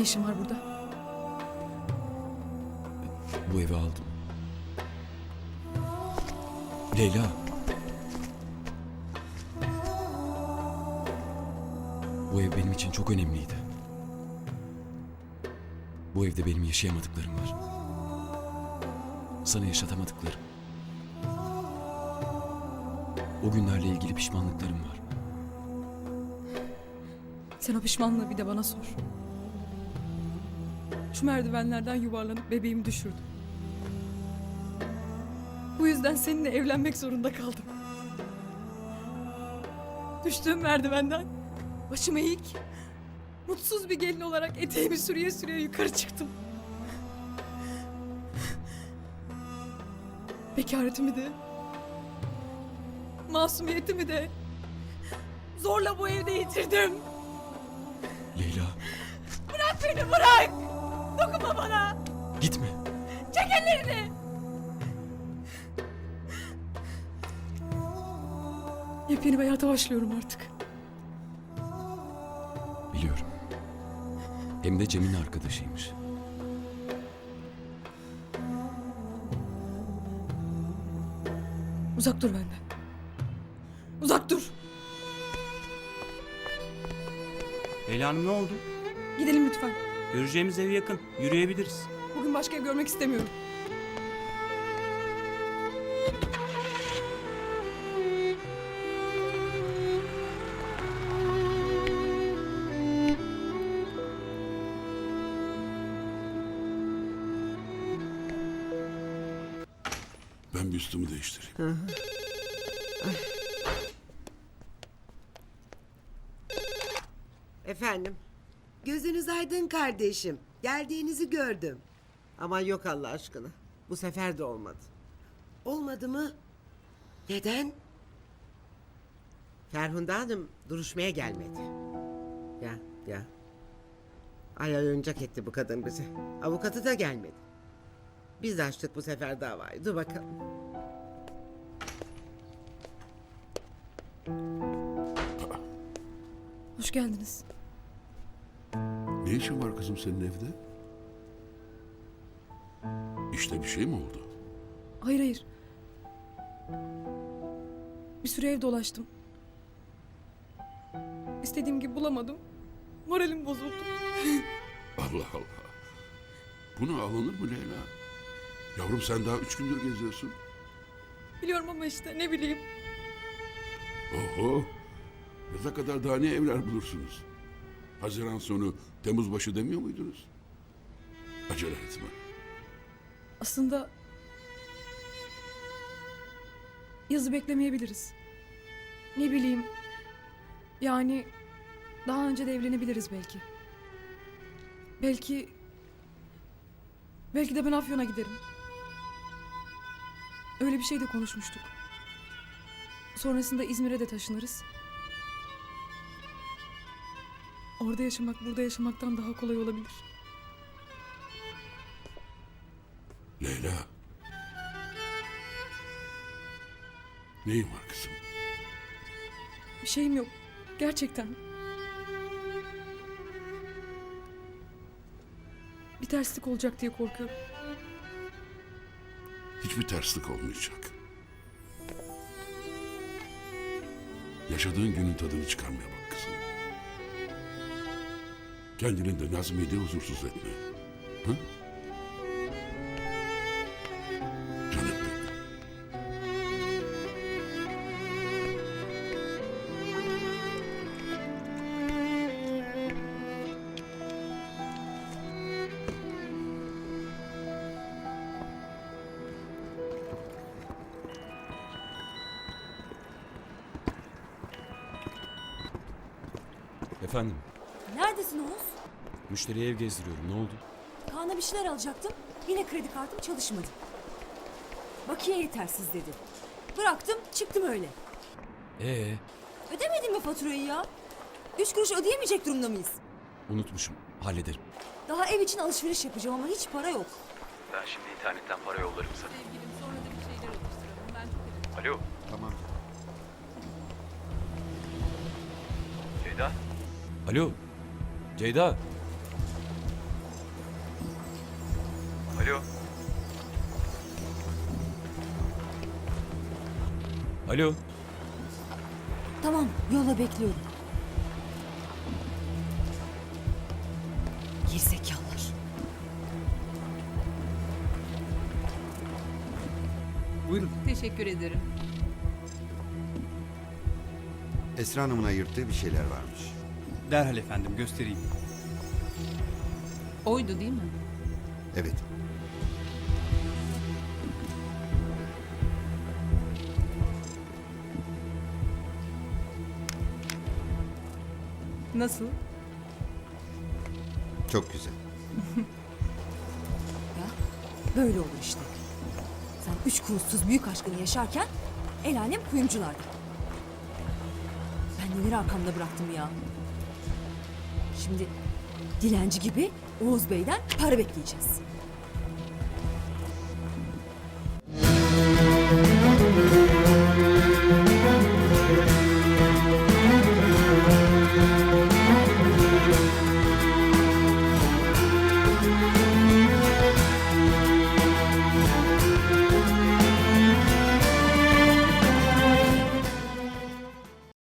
Ne işin var burada? Bu evi aldım. Leyla. Bu ev benim için çok önemliydi. Bu evde benim yaşayamadıklarım var. Sana yaşatamadıklarım. O günlerle ilgili pişmanlıklarım var. Sen o pişmanlığı bir de bana sor. Şu merdivenlerden yuvarlanıp bebeğimi düşürdüm. Bu yüzden seninle evlenmek zorunda kaldım. Düştüğüm merdivenden başımı eğik, mutsuz bir gelin olarak eteğimi sürüye sürüye yukarı çıktım. Bekaretimi de, masumiyetimi de zorla bu evde yitirdim. Leyla Bırak beni bırak! Dokunma bana! gitme. Çek ellerini! Yepyeni bir hayata başlıyorum artık. Biliyorum. Hem de Cem'in arkadaşıymış. Uzak dur benden. Uzak dur! Leyla Hanım ne oldu? Gidelim lütfen. Göreceğimiz ev yakın. Yürüyebiliriz. Bugün başka ev görmek istemiyorum. Ben bir üstümü değiştireyim. Efendim? Gözünüz aydın kardeşim. Geldiğinizi gördüm. Aman yok Allah aşkına. Bu sefer de olmadı. Olmadı mı? Neden? Ferhunda Hanım duruşmaya gelmedi. Ya ya. Ay ay oyuncak etti bu kadın bizi. Avukatı da gelmedi. Biz açtık bu sefer davayı. Dur bakalım. Hoş geldiniz. Ne işin var kızım senin evde? İşte bir şey mi oldu? Hayır hayır. Bir süre ev dolaştım. İstediğim gibi bulamadım. Moralim bozuldu. Allah Allah. Buna alınır mı Leyla? Yavrum sen daha üç gündür geziyorsun. Biliyorum ama işte ne bileyim. Oho. Yaza kadar daha ne evler bulursunuz? Haziran sonu, Temmuz başı demiyor muydunuz? Acele etme. Aslında yazı beklemeyebiliriz. Ne bileyim. Yani daha önce de evlenebiliriz belki. Belki belki de ben Afyon'a giderim. Öyle bir şey de konuşmuştuk. Sonrasında İzmir'e de taşınırız. Orada yaşamak burada yaşamaktan daha kolay olabilir. Leyla. Neyin var kızım? Bir şeyim yok. Gerçekten. Bir terslik olacak diye korkuyorum. Hiçbir terslik olmayacak. Yaşadığın günün tadını çıkarmaya bak. Kendini de Nazmi'yi de huzursuz etme. Hı? Efendim, Neredesin Oğuz? müşteriye ev gezdiriyorum. Ne oldu? Kaan'a bir şeyler alacaktım. Yine kredi kartım çalışmadı. Bakiye yetersiz dedi. Bıraktım çıktım öyle. Ee, Ödemedin mi faturayı ya? Üç kuruş ödeyemeyecek durumda mıyız? unutmuşum. Hallederim. Daha ev için alışveriş yapacağım ama hiç para yok. Ben şimdi internetten para yollarım sana. Alo. Tamam. Ceyda. Alo, Ceyda. Alo. Alo. Tamam, yola bekliyorum. Gerizekalılar. Buyurun. Teşekkür ederim. Esra Hanım'ın ayırttığı bir şeyler varmış. Derhal efendim göstereyim. Oydu değil mi? Evet. Nasıl? Çok güzel. Ya böyle olur işte. Sen üç kuruşsuz büyük aşkını yaşarken el alem kuyumcularda. Ben neleri arkamda bıraktım ya. Şimdi dilenci gibi Oğuz Bey'den para bekleyeceğiz.